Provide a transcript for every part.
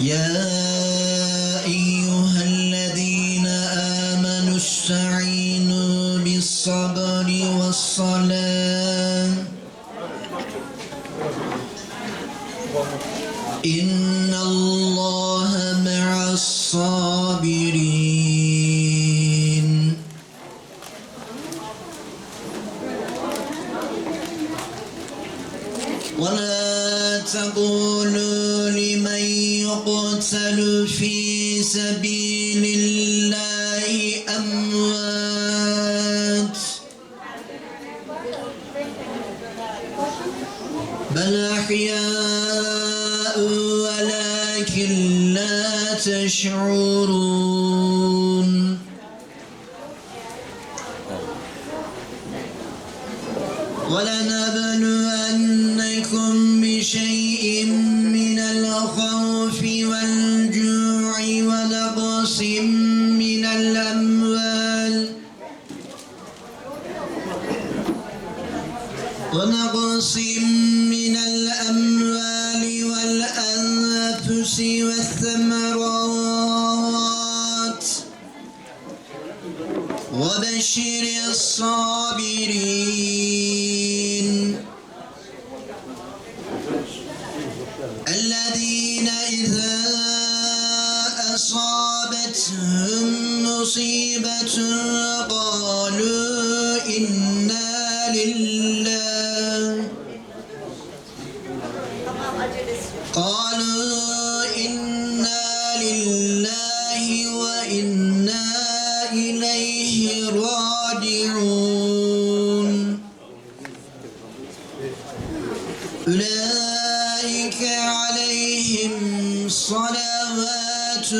Yeah. بل أحياء ولكن لا تشعرون ولنا والثمرات وبشر الصابرين. أولئك عليهم صلوات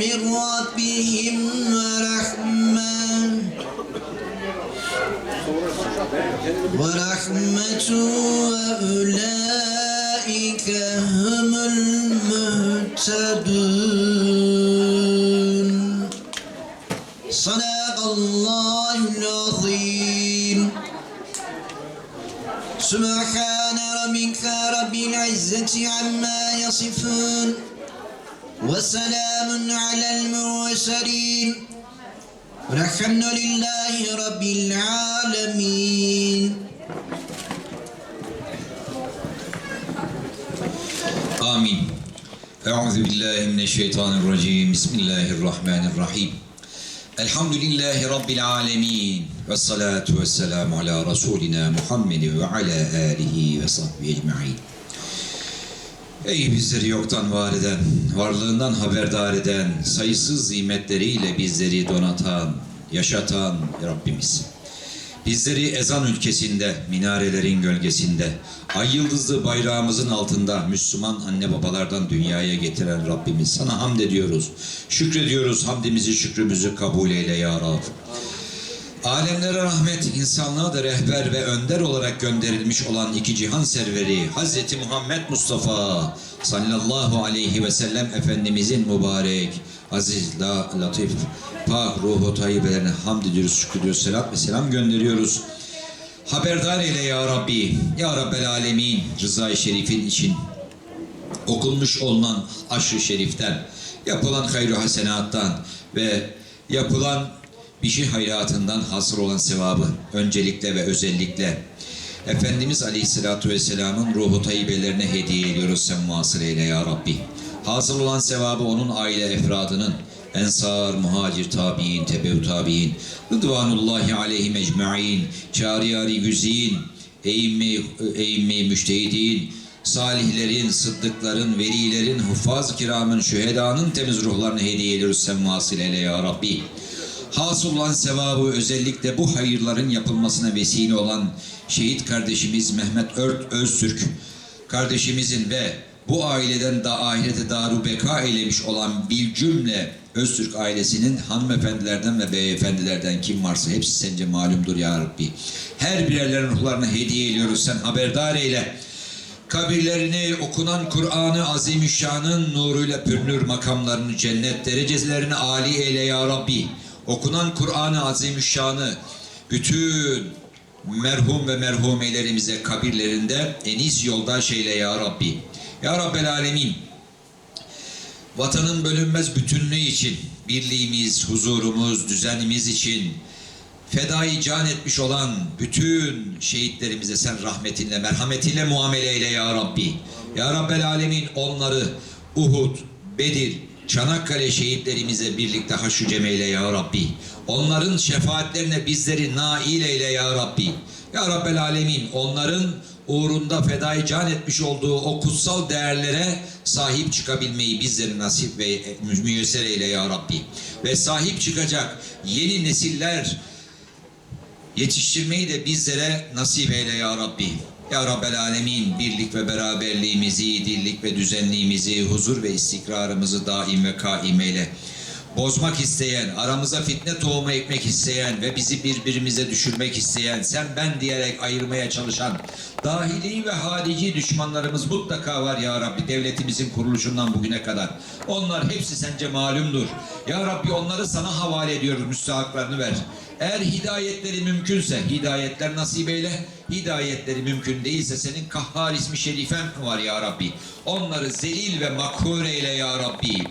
من ربهم ورحمة. ورحمة وأولئك هم المهتدون. العزة عما يصفون وسلام على المرسلين والحمد لله رب العالمين آمين أعوذ بالله من الشيطان الرجيم بسم الله الرحمن الرحيم الحمد لله رب العالمين والصلاة والسلام على رسولنا محمد وعلى آله وصحبه أجمعين Ey bizleri yoktan var eden, varlığından haberdar eden, sayısız nimetleriyle bizleri donatan, yaşatan Rabbimiz. Bizleri ezan ülkesinde, minarelerin gölgesinde, ay yıldızlı bayrağımızın altında Müslüman anne babalardan dünyaya getiren Rabbimiz sana hamd ediyoruz. Şükrediyoruz, hamdimizi, şükrümüzü kabul eyle ya Rab. Alemlere rahmet, insanlığa da rehber ve önder olarak gönderilmiş olan iki cihan serveri Hazreti Muhammed Mustafa sallallahu aleyhi ve sellem Efendimizin mübarek, aziz, la, latif, pak, ruhu tayyibelerine hamd ediyoruz, şükrediyoruz, selam ve selam gönderiyoruz. Haberdar eyle ya Rabbi, ya Rabbel Alemin, rızayı şerifin için okunmuş olunan aşrı şeriften, yapılan hayır hasenattan ve yapılan bir şey hayratından hasır olan sevabı öncelikle ve özellikle Efendimiz Aleyhisselatü Vesselam'ın ruhu tayyibelerine hediye ediyoruz sen muhasır eyle ya Rabbi. Hasıl olan sevabı onun aile efradının Ensar, muhacir, tabi'in, tebev tabi'in, Rıdvanullahi aleyhim ecma'in, çariyari güzin, eğimme, eğimme müştehidin, salihlerin, sıddıkların, velilerin, huffaz kiramın, şühedanın temiz ruhlarını hediye ediyoruz sen eyle ya Rabbi. Hasıl olan sevabı özellikle bu hayırların yapılmasına vesile olan şehit kardeşimiz Mehmet Ört Öztürk kardeşimizin ve bu aileden da ahirete daru beka eylemiş olan bir cümle Öztürk ailesinin hanımefendilerden ve beyefendilerden kim varsa hepsi sence malumdur ya Rabbi. Her birerlerin ruhlarına hediye ediyoruz sen haberdar eyle. Kabirlerini okunan Kur'an-ı Azimüşşan'ın nuruyla pürnür makamlarını cennet derecelerini âli eyle ya Rabbi. Okunan Kur'an-ı Azimüşşan'ı bütün merhum ve merhumelerimize kabirlerinde eniz yoldaş eyle ya Rabbi. Ya Rabbel Alemin vatanın bölünmez bütünlüğü için, birliğimiz, huzurumuz, düzenimiz için fedai can etmiş olan bütün şehitlerimize sen rahmetinle, merhametinle muamele eyle ya Rabbi. Ya Rabbel Alemin onları Uhud, Bedir, Çanakkale şehitlerimize birlikte haşu cemeyle ya Rabbi. Onların şefaatlerine bizleri nail eyle ya Rabbi. Ya Rabbel Alemin onların uğrunda fedai can etmiş olduğu o kutsal değerlere sahip çıkabilmeyi bizleri nasip ve müyesser eyle ya Rabbi. Ve sahip çıkacak yeni nesiller yetiştirmeyi de bizlere nasip eyle ya Rabbi. Ya Rabbel Alemin birlik ve beraberliğimizi, dirlik ve düzenliğimizi, huzur ve istikrarımızı daim ve kaim eyle. Bozmak isteyen, aramıza fitne tohumu ekmek isteyen ve bizi birbirimize düşürmek isteyen, sen ben diyerek ayırmaya çalışan dahili ve harici düşmanlarımız mutlaka var ya Rabbi devletimizin kuruluşundan bugüne kadar. Onlar hepsi sence malumdur. Ya Rabbi onları sana havale ediyoruz, müstahaklarını ver. Eğer hidayetleri mümkünse hidayetler nasip eyle. Hidayetleri mümkün değilse senin kahhar ismi şerifen var ya Rabbi. Onları zelil ve makhur eyle ya Rabbi.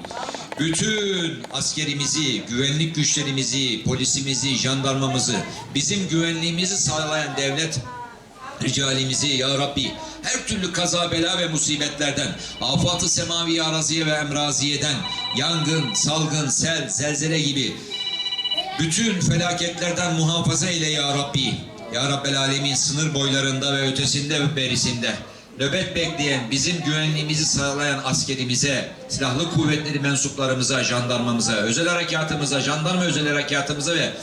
Bütün askerimizi, güvenlik güçlerimizi, polisimizi, jandarmamızı, bizim güvenliğimizi sağlayan devlet ricalimizi ya Rabbi her türlü kaza bela ve musibetlerden afatı semavi araziye ve emraziyeden yangın, salgın, sel, zelzele gibi bütün felaketlerden muhafaza eyle ya Rabbi. Ya Rabbel Alemin sınır boylarında ve ötesinde ve berisinde nöbet bekleyen, bizim güvenliğimizi sağlayan askerimize, silahlı kuvvetleri mensuplarımıza, jandarmamıza, özel harekatımıza, jandarma özel harekatımıza ve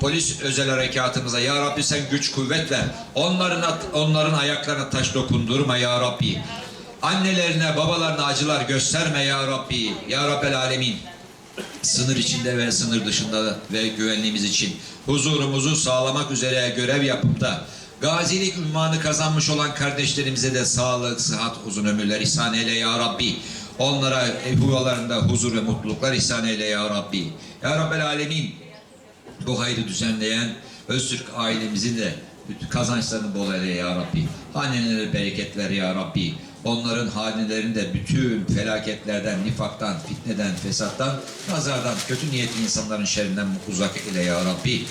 polis özel harekatımıza ya Rabbi sen güç kuvvet ver. Onların onların ayaklarına taş dokundurma ya Rabbi. Annelerine, babalarına acılar gösterme ya Rabbi. Ya Rabbel Alemin sınır içinde ve sınır dışında ve güvenliğimiz için huzurumuzu sağlamak üzere görev yapıp da gazilik ünvanı kazanmış olan kardeşlerimize de sağlık, sıhhat, uzun ömürler ihsan eyle ya Rabbi. Onlara yuvalarında huzur ve mutluluklar ihsan eyle ya Rabbi. Ya Rabbel Alemin bu hayrı düzenleyen Öztürk ailemizin de kazançlarını bol eyle ya Rabbi. Hanelere bereket ver ya Rabbi. Onların hanelerini de bütün felaketlerden, nifaktan, fitneden, fesattan, nazardan, kötü niyetli insanların şerrinden uzak eyle ya Rabbi.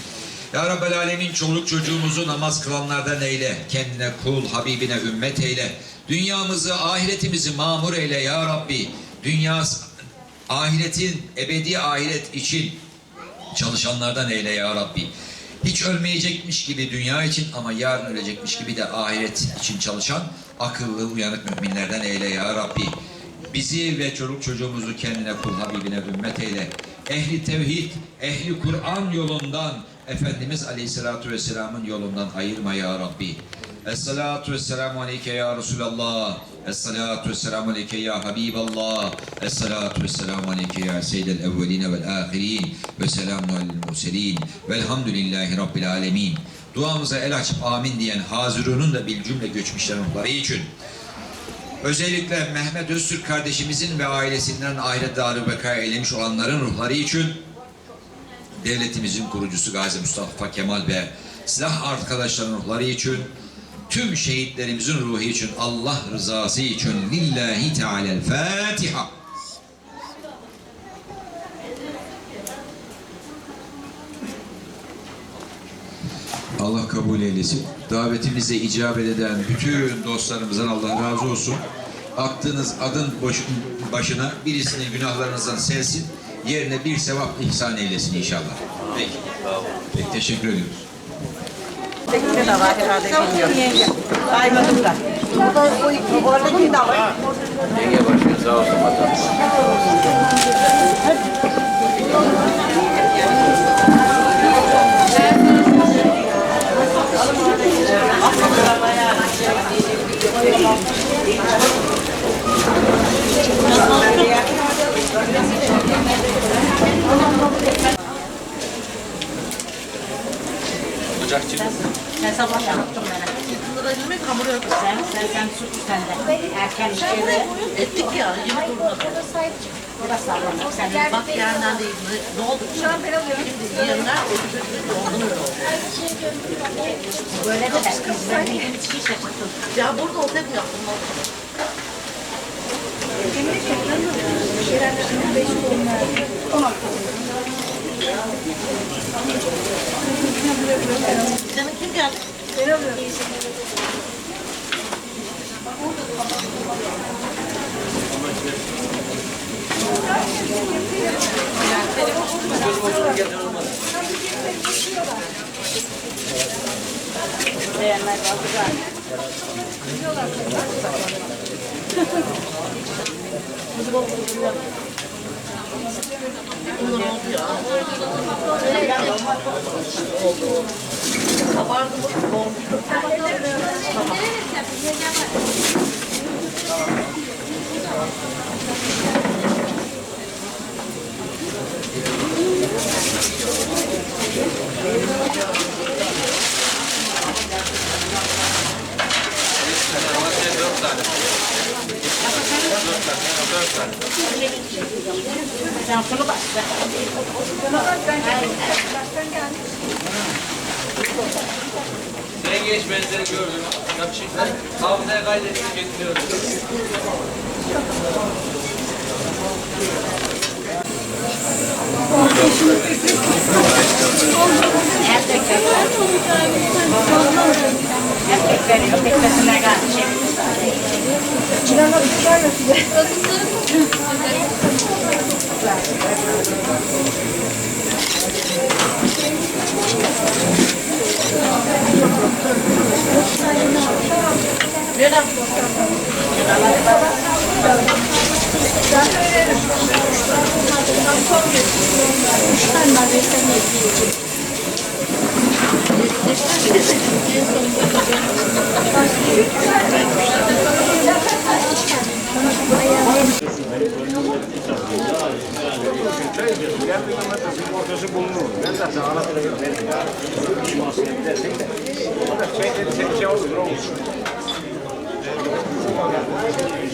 Ya Rabbel Alemin çoluk çocuğumuzu namaz kılanlardan eyle. Kendine kul, Habibine ümmet eyle. Dünyamızı, ahiretimizi mamur eyle ya Rabbi. Dünya, ahiretin, ebedi ahiret için çalışanlardan eyle ya Rabbi. Hiç ölmeyecekmiş gibi dünya için ama yarın ölecekmiş gibi de ahiret için çalışan akıllı uyanık müminlerden eyle ya Rabbi. Bizi ve çoluk çocuğumuzu kendine kul Habibine ümmet eyle. Ehli tevhid, ehli Kur'an yolundan Efendimiz Aleyhisselatü Vesselam'ın yolundan ayırma ya Rabbi. Esselatu vesselamu aleyke ya Resulallah. Esselatu vesselamu aleyke ya Habiballah. Esselatu vesselamu aleyke ya Seyyidel evveline vel ahirin. Ve selamun alel murselin. Velhamdülillahi Rabbil alemin. Duamıza el açıp amin diyen Hazirun'un da bil cümle göçmüşlerin ruhları için. Özellikle Mehmet Öztürk kardeşimizin ve ailesinden ahiret darı beka eylemiş olanların ruhları için devletimizin kurucusu Gazi Mustafa Kemal ve silah arkadaşlarının ruhları için tüm şehitlerimizin ruhu için Allah rızası için lillahi teala'l Fatiha. Allah kabul eylesin. Davetimize icabet eden bütün dostlarımızdan Allah razı olsun. Attığınız adın başına birisinin günahlarınızdan selsin, yerine bir sevap ihsan eylesin inşallah. Peki. Peki teşekkür ediyoruz. Tekne de var herhalde bilmiyorum. Saymadım da. Oradaki de var. Yenge başkanı sağ olsun vatandaş. Ocakçı. Ben sabah yaptım ben. Hamur yok. Sen, sen, sen su sen de. Erken işleri. Ettik ya, yeni durmadı. O da sağlam. Sen de Bak yerden değil, ne oldu? Şu an ben alıyorum. Şimdi yiyenler dolduruyor. böyle de ben kızlarım hiç hiç şaşırttım. Ya burada olsaydı yaptım. Senin kim geldi? Beğenmez aldılar. Bunlar oldu ya. Kabardı mı? Oldu. Masaya Sen genç benzeri gördüm. Yapışıklar. Hafızaya kaydettim getiriyorum. Erkekler. Erkeklerin teknesine karşı Gracias.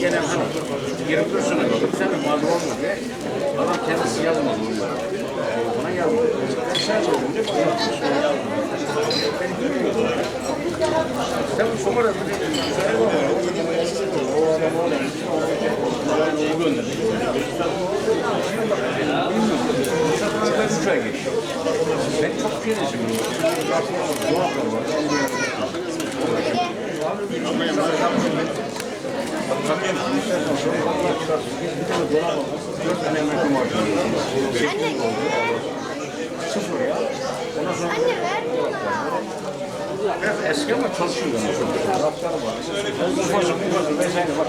Gene hani 20 sene sen de mağdur olma diye adam kendisi yazmadı onlara. Bana yazmadı. Sen söyleyince bana yazmadı. Beni duymuyordu. Sen bu sonra da o adam o adam o gönderdi. Ben üç ay geçti. Ben çok gerisim. Dört tane emekli maaşı. Sıfır ya. Ondan sonra Biraz eski ama çalışıyor yani. Rafları var. Ufacık ufacık. Ben seni bak.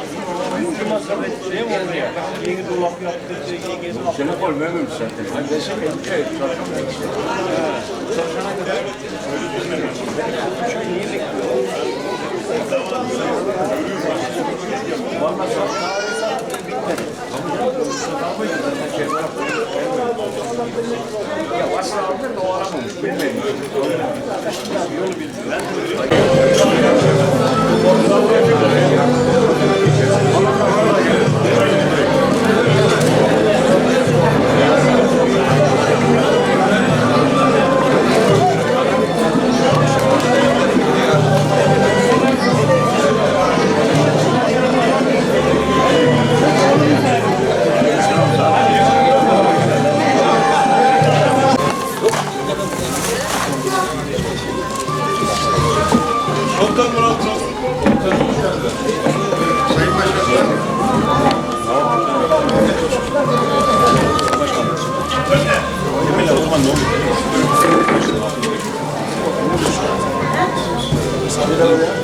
Bu masrafı şey mi oldu ya? Yeni dolap yaptı. Yeni dolap. Seni koymuyorum zaten. Ben ya. Şey, çalışamıyorum. Çalışana kadar. Niye bekliyorum? Vallahi Ya varsa aldın da o aramamış. Bilmiyorum. Yolu bilmiyorum. Her Wiedersehen.